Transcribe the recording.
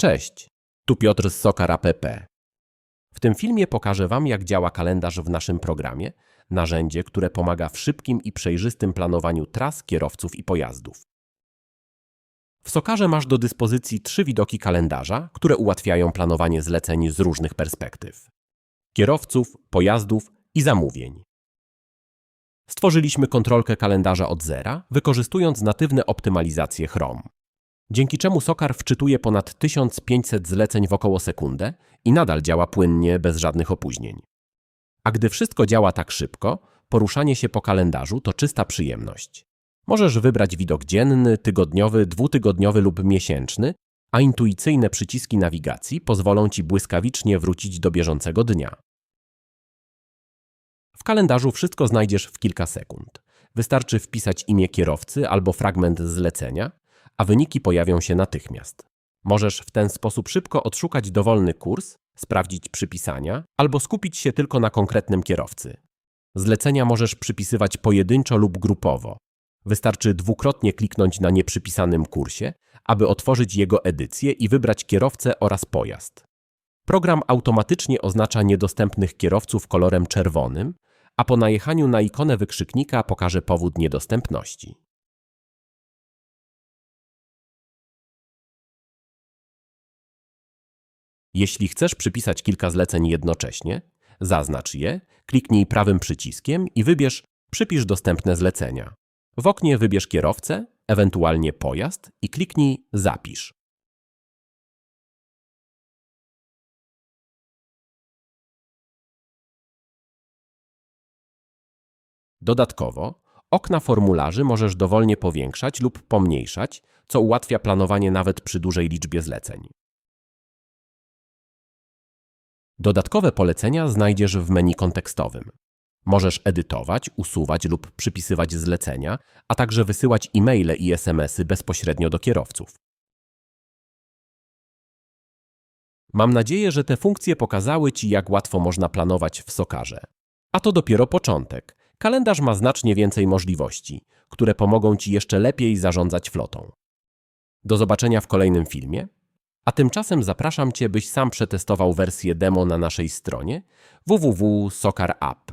Cześć, tu Piotr z Sokar APP. W tym filmie pokażę Wam, jak działa kalendarz w naszym programie, narzędzie, które pomaga w szybkim i przejrzystym planowaniu tras, kierowców i pojazdów. W Sokarze masz do dyspozycji trzy widoki kalendarza, które ułatwiają planowanie zleceń z różnych perspektyw. Kierowców, pojazdów i zamówień. Stworzyliśmy kontrolkę kalendarza od zera, wykorzystując natywne optymalizacje Chrome. Dzięki czemu Sokar wczytuje ponad 1500 zleceń w około sekundę i nadal działa płynnie, bez żadnych opóźnień. A gdy wszystko działa tak szybko, poruszanie się po kalendarzu to czysta przyjemność. Możesz wybrać widok dzienny, tygodniowy, dwutygodniowy lub miesięczny, a intuicyjne przyciski nawigacji pozwolą Ci błyskawicznie wrócić do bieżącego dnia. W kalendarzu wszystko znajdziesz w kilka sekund. Wystarczy wpisać imię kierowcy albo fragment zlecenia, a wyniki pojawią się natychmiast. Możesz w ten sposób szybko odszukać dowolny kurs, sprawdzić przypisania albo skupić się tylko na konkretnym kierowcy. Zlecenia możesz przypisywać pojedynczo lub grupowo. Wystarczy dwukrotnie kliknąć na nieprzypisanym kursie, aby otworzyć jego edycję i wybrać kierowcę oraz pojazd. Program automatycznie oznacza niedostępnych kierowców kolorem czerwonym, a po najechaniu na ikonę wykrzyknika pokaże powód niedostępności. Jeśli chcesz przypisać kilka zleceń jednocześnie, zaznacz je, kliknij prawym przyciskiem i wybierz Przypisz dostępne zlecenia. W oknie wybierz kierowcę, ewentualnie pojazd i kliknij Zapisz. Dodatkowo, okna formularzy możesz dowolnie powiększać lub pomniejszać, co ułatwia planowanie nawet przy dużej liczbie zleceń. Dodatkowe polecenia znajdziesz w menu kontekstowym. Możesz edytować, usuwać lub przypisywać zlecenia, a także wysyłać e-maile i SMS-y bezpośrednio do kierowców. Mam nadzieję, że te funkcje pokazały Ci, jak łatwo można planować w Sokarze. A to dopiero początek. Kalendarz ma znacznie więcej możliwości, które pomogą Ci jeszcze lepiej zarządzać flotą. Do zobaczenia w kolejnym filmie. A tymczasem zapraszam Cię, byś sam przetestował wersję demo na naszej stronie www.sokar.app